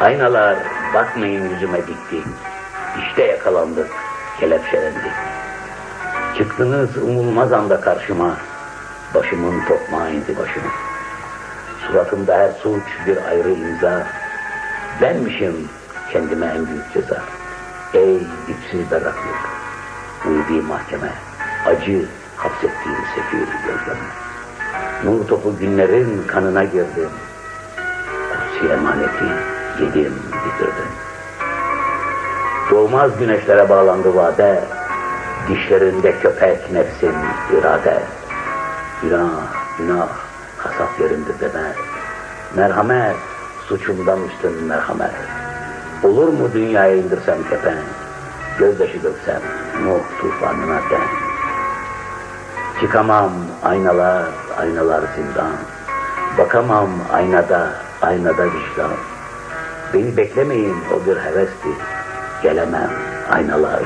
Aynalar bakmayın yüzüme dikti. İşte yakalandık, kelepçelendik. Çıktınız umulmaz anda karşıma. Başımın tokmağı indi başıma. Suratımda her suç bir ayrı imza. Benmişim kendime en büyük ceza. Ey dipsiz berraklık, uyuduğu mahkeme, acı hapsettiğin sefir gözleme. Nur topu günlerin kanına girdim. Kutsi emaneti yedim bitirdim. Doğmaz güneşlere bağlandı vade, dişlerinde köpek nefsin irade. Günah, günah, kasap yerinde deme. Merhamet, suçumdan üstün merhamet. Olur mu dünyaya indirsem kepen, gözyaşı döksem Nuh tufanına den. Çıkamam aynalar, aynalar zindan. Bakamam aynada, aynada vicdan. Beni beklemeyin o bir hevesti. Gelemem aynalar